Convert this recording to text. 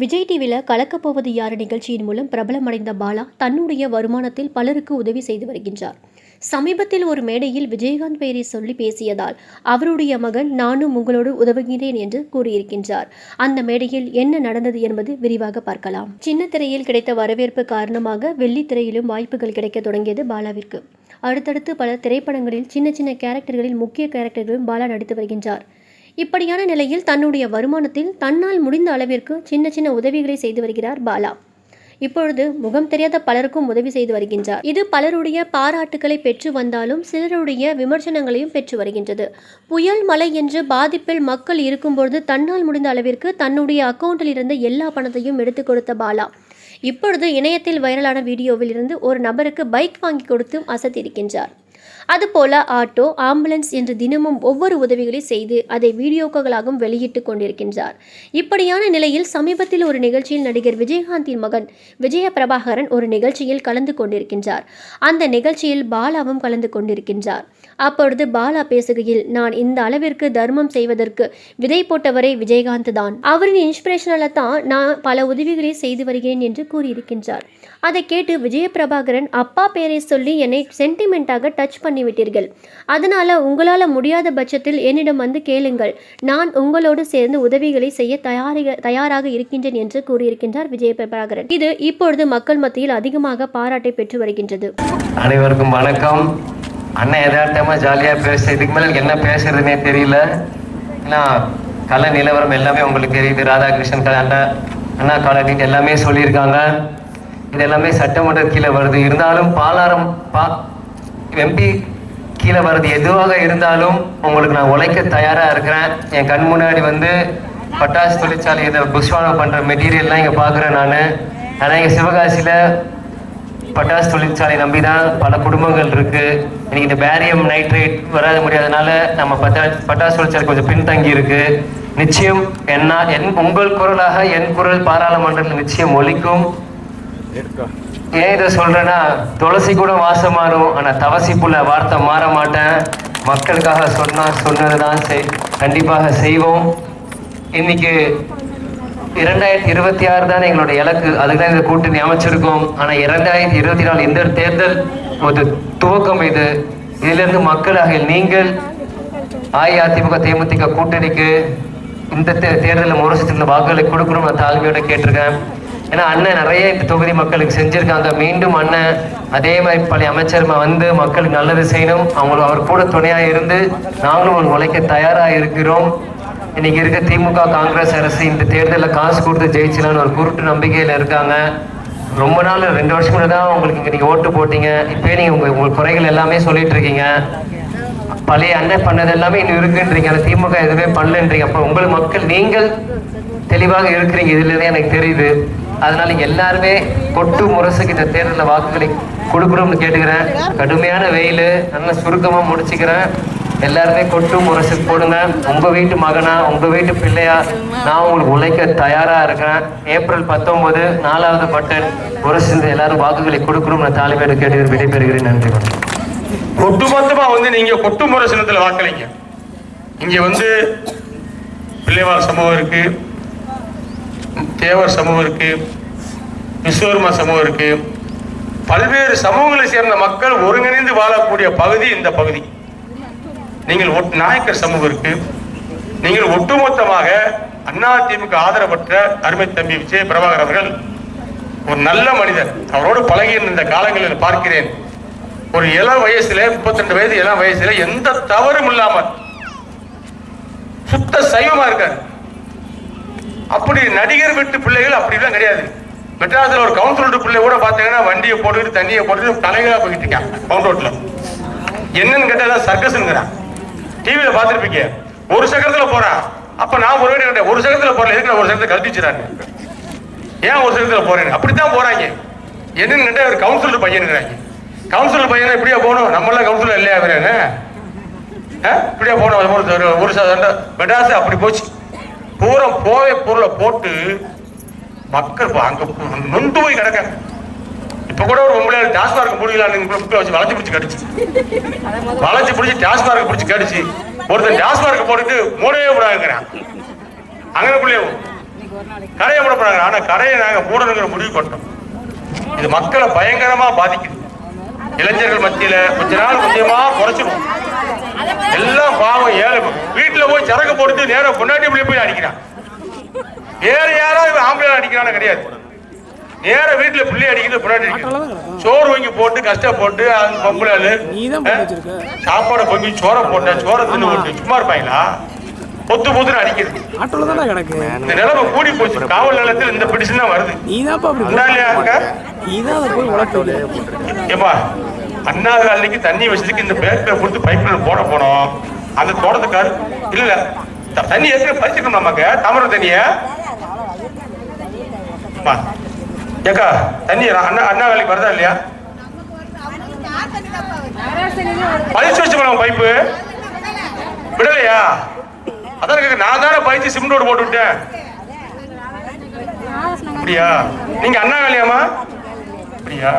விஜய் டிவியில் கலக்கப்போவது யார் நிகழ்ச்சியின் மூலம் பிரபலமடைந்த பாலா தன்னுடைய வருமானத்தில் பலருக்கு உதவி செய்து வருகின்றார். சமீபத்தில் ஒரு மேடையில் விஜயகாந்த் பெயரை சொல்லி பேசியதால் அவருடைய மகன் நானும் உங்களோடு உதவுகிறேன் என்று கூறியிருக்கின்றார். அந்த மேடையில் என்ன நடந்தது என்பது விரிவாக பார்க்கலாம். சின்ன திரையில் கிடைத்த வரவேற்பு காரணமாக வெள்ளி திரையிலும் வாய்ப்புகள் கிடைக்க தொடங்கியது பாலாவிற்கு. அடுத்தடுத்து பல திரைப்படங்களில் சின்ன சின்ன கேரக்டர்களில் முக்கிய கேரக்டர்களும் பாலா நடித்து வருகின்றார். இப்படியான நிலையில் தன்னுடைய வருமானத்தில் தன்னால் முடிந்த அளவிற்கு சின்ன சின்ன உதவிகளை செய்து வருகிறார் பாலா. இப்பொழுது முகம் தெரியாத பலருக்கும் உதவி செய்து வருகின்றார். இது பலருடைய பாராட்டுக்களை பெற்று வந்தாலும் சிலருடைய விமர்சனங்களையும் பெற்று வருகின்றது. புயல் மழை என்று பாதிப்பில் மக்கள் இருக்கும்பொழுது தன்னால் முடிந்த அளவிற்கு தன்னுடைய அக்கௌண்ட்டில் இருந்த எல்லா பணத்தையும் எடுத்து கொடுத்த பாலா. இப்பொழுது இணையத்தில் வைரலான வீடியோவில் இருந்து ஒரு நபருக்கு பைக் வாங்கி கொடுத்து அசத்தியிருக்கின்றார் அதுபோல ஆட்டோ ஆம்புலன்ஸ் என்று தினமும் ஒவ்வொரு உதவிகளை செய்து அதை வீடியோக்களாகவும் வெளியிட்டு கொண்டிருக்கின்றார். இப்படியான நிலையில் சமீபத்தில் ஒரு நிகழ்ச்சியில் நடிகர் விஜயகாந்தின் மகன் விஜய பிரபாகரன் ஒரு நிகழ்ச்சியில் கலந்து கொண்டிருக்கின்றார். அந்த நிகழ்ச்சியில் பாலாவும் கலந்து கொண்டிருக்கின்றார். அப்பொழுது பாலா பேசுகையில் நான் இந்த அளவிற்கு தர்மம் செய்வதற்கு விதை போட்டவரே விஜயகாந்த் தான். அவரின் இன்ஸ்பிரேஷனால தான் நான் பல உதவிகளை செய்து வருகிறேன் என்று கூறியிருக்கின்றார். அதை கேட்டு விஜய பிரபாகரன் அப்பா பேரை சொல்லி என்னை சென்டிமெண்ட்டாக டச் பண்ணிவிட்டீர்கள். அதனால உங்களால் முடியாத பட்சத்தில் என்னிடம் வந்து கேளுங்கள். நான் உங்களோடு சேர்ந்து உதவிகளை செய்ய தயாரிக தயாராக இருக்கின்றேன் என்று கூறியிருக்கின்றார் விஜய பிரபாகரன். இது இப்பொழுது மக்கள் மத்தியில் அதிகமாக பாராட்டை பெற்று வருகின்றது. அனைவருக்கும் வணக்கம். அண்ணன் எதார்த்தமாக ஜாலியாக பேச இதுக்கு மேலே என்ன பேசுறதுனே தெரியல. ஏன்னா கலை நிலவரம் எல்லாமே உங்களுக்கு தெரியுது. ராதாகிருஷ்ணன் கலை அண்ணா அண்ணா காலேஜ் எல்லாமே சொல்லியிருக்காங்க. இது எல்லாமே சட்டமன்ற கீழே வருது. இருந்தாலும் பாலாரம் பா எம்பி கீழே வர்றது எதுவாக இருந்தாலும் உங்களுக்கு நான் உழைக்க தயாராக இருக்கிறேன். என் கண் முன்னாடி வந்து பட்டாசு தொழிற்சாலை இதை புஷ்வானம் பண்ணுற மெட்டீரியல்லாம் இங்கே பார்க்குறேன் நான். ஆனால் இங்கே சிவகாசியில் பட்டாசு தொழிற்சாலை நம்பி தான் பல குடும்பங்கள் இருக்குது இன்றைக்கி இந்த பேரியம் நைட்ரேட் வராத முடியாதனால நம்ம பட்டா பட்டாசு தொழிற்சாலை கொஞ்சம் பின்தங்கி இருக்குது நிச்சயம் என்ன என் உங்கள் குரலாக என் குரல் பாராளுமன்றத்தில் நிச்சயம் ஒழிக்கும் ஏன் இதை சொல்றேன்னா துளசி கூட வாசம் மாறும் ஆனா தவசி புள்ள வார்த்தை மாற மாட்டேன். மக்களுக்காக சொன்னா சொன்னதுதான் செய் கண்டிப்பாக செய்வோம். இன்னைக்கு இரண்டாயிரத்தி இருபத்தி ஆறு தான் எங்களோட இலக்கு. அதுக்கு தான் இந்த கூட்டணி அமைச்சிருக்கோம். ஆனா இரண்டாயிரத்தி இருபத்தி நாலு இந்த தேர்தல் ஒரு துவக்கம் இது. இதிலிருந்து மக்களாக நீங்கள் அஇஅதிமுக தேமுதிக கூட்டணிக்கு இந்த தே- தேர்தலில் ஒரு வருஷத்துக்கு வாக்குகளை கொடுக்கணும்னு நான் தாழ்மையோட கேட்டிருக்கேன். ஏன்னா அண்ணன் நிறைய இந்த தொகுதி மக்களுக்கு செஞ்சிருக்காங்க. மீண்டும் அண்ணன் அதே மாதிரி பழைய அமைச்சர்மா வந்து மக்களுக்கு நல்லது செய்யணும். அவங்களும் அவர் கூட துணையா இருந்து நாங்களும் ஒரு உழைக்க தயாரா இருக்கிறோம். இன்னைக்கு இருக்க திமுக காங்கிரஸ் அரசு இந்த தேர்தலில் காசு கொடுத்து ஜெயிச்சலான்னு ஒரு குருட்டு நம்பிக்கையில இருக்காங்க. ரொம்ப நாள் ரெண்டு வருஷம் முன்னாடி தான் உங்களுக்கு இங்க நீங்க ஓட்டு போட்டீங்க. இப்பயே நீங்க உங்க உங்கள் குறைகள் எல்லாமே சொல்லிட்டு இருக்கீங்க. பழைய அண்ணன் பண்ணது எல்லாமே இன்னும் இருக்குன்றீங்க. அந்த திமுக எதுவுமே பண்ணலன்றீங்க. அப்ப உங்கள் மக்கள் நீங்கள் தெளிவாக இருக்கிறீங்க. இதுல எனக்கு தெரியுது. அதனால எல்லாருமே கொட்டு முரசுக்கு இந்த தேர்தலில் வாக்குகளை கொடுக்கணும்னு கேட்டுக்கிறேன் கடுமையான வெயில் நல்லா சுருக்கமாக முடிச்சுக்கிறேன் எல்லாருமே கொட்டு முரசு போடுங்க. உங்க வீட்டு மகனா உங்க வீட்டு பிள்ளையா நான் உங்களுக்கு உழைக்க தயாரா இருக்கிறேன். ஏப்ரல் பத்தொன்பது நாலாவது பட்டன். முரசு எல்லாரும் வாக்குகளை கொடுக்கணும் நான் தாலிமையோட கேட்டு விடைபெறுகிறேன். நன்றி ஒட்டுமொத்தமா வந்து நீங்க கொட்டு முரசனத்துல வாக்களிங்க. இங்க வந்து பிள்ளைவார் சம்பவம் இருக்கு. தேவர் சமூகம் இருக்கு விஸ்வகர்மா சமூகம் இருக்கு. பல்வேறு சமூகங்களை சேர்ந்த மக்கள் ஒருங்கிணைந்து வாழக்கூடிய பகுதி இந்த பகுதி. நீங்கள் ஒட்- நாயக்கர் சமூகம் இருக்கு. நீங்கள் ஒட்டுமொத்தமாக அதிமுக ஆதரவற்ற அருமை தம்பி விஜய பிரபாகர் அவர்கள் ஒரு நல்ல மனிதர். அவரோடு பழகி இந்த காலங்களில் பார்க்கிறேன். ஒரு இள வயசுல 32 வயது இளம் வயசுல எந்த தவறும் இல்லாமல் சுத்த சைவமா இருக்காரு. அப்படி நடிகர் வீட்டு பிள்ளைகள் அப்படிலாம் கிடையாது. மெட்ராஸில் ஒரு கவுன்சில் வீட்டு பிள்ளை கூட பார்த்தீங்கன்னா வண்டியை போட்டுக்கிட்டு தண்ணியை போட்டுக்கிட்டு தலைகளாக போயிட்டு இருக்கான் கவுண்ட் ரோட்டில் என்னன்னு கேட்டால் சர்க்கஸ்ங்கிறான். டிவியில் பார்த்துருப்பீங்க. ஒரு சக்கரத்தில் போகிறான் அப்போ நான் ஒரு வேண்டிய கேட்டேன் ஒரு சக்கரத்தில் போகிறேன் எதுக்கு நான் ஒரு சக்கரத்தை கழட்டிச்சுறாங்க ஏன் ஒரு சக்கரத்தில் போகிறேன் அப்படி தான் போகிறாங்க என்னன்னு கேட்டால் ஒரு கவுன்சிலர் பையனுங்கிறாங்க கவுன்சிலர் பையனை இப்படியா போகணும்? நம்மளாம் கவுன்சிலர் இல்லையா அவரு இப்படியா போகணும்? ஒரு ஒரு- மெட்ராஸ் அப்படி போச்சு. பூரா போவே பொருளை போட்டு மக்கள் அங்க நொந்து போய் கிடக்க. இப்ப கூட ஒரு பொம்பளை டாஸ்மார்க் முடியலான்னு வச்சு வளைச்சு பிடிச்சு கடிச்சு. வளைச்சு பிடிச்சி டாஸ்மார்க் பிடிச்சு கடிச்சு ஒருத்தன் டாஸ்மார்க் போட்டுட்டு மூடவே விடாதுங்கிறான் பிள்ளைய கரையை மூட போறாங்க. ஆனா கரையை நாங்க மூடணுங்கிற முடிவு கொண்டோம். இது மக்களை பயங்கரமா பாதிக்குது. இளைஞர்கள் மத்தியில கொஞ்ச நாள் கொஞ்சமா குறைச்சிடும் எல்லாம் பாவம் ஏழை வீட்டுல போட்டுட்டு நேரம் பொண்டாட்டி பிள்ளை போய் அடிக்கிறான். வேற யாராவது ஆம்பளை அடிக்கிறான்னு கிடையாது. நேர வீட்டுல பிள்ளை அடிக்கிறது பொண்டாட்டி சோறு வாங்கி போட்டு கஷ்டப்பட்டு அந்த பொம்பளை ஆளு, நீதான் போட்டு வச்சிருக்க. சாப்பாடை பொங்கி சோற போட்ட சோற தின்னு போட்டு சும்மா இருப்பாங்களா? பொத்து பொத்துன்னு அடிக்கிறது. இந்த நிலைமை கூடி போச்சு. காவல் நிலையத்தில் இந்த பிடிச்சு தான் வருது. ஏப்பா அண்ணா காலனிக்கு தண்ணி வச்சதுக்கு இந்த பேக்கை கொடுத்து பைப்ல போட போனோம். அந்த தோட்டத்துக்காரு இல்ல தண்ணி ஏற்கனவே பறிச்சுக்கணும் நமக்கு தாமரை தண்ணிய? ஏக்கா தண்ணி அண்ணா அண்ணா வேலைக்கு வருதா இல்லையா? பறிச்சு வச்சு பைப்பு? விடலையா? அதான் கேக்க, நான் தானே பறிச்சு சிமெண்ட் ரோடு போட்டு விட்டேன். அப்படியா? நீங்க அண்ணா வேலையாமா அப்படியா?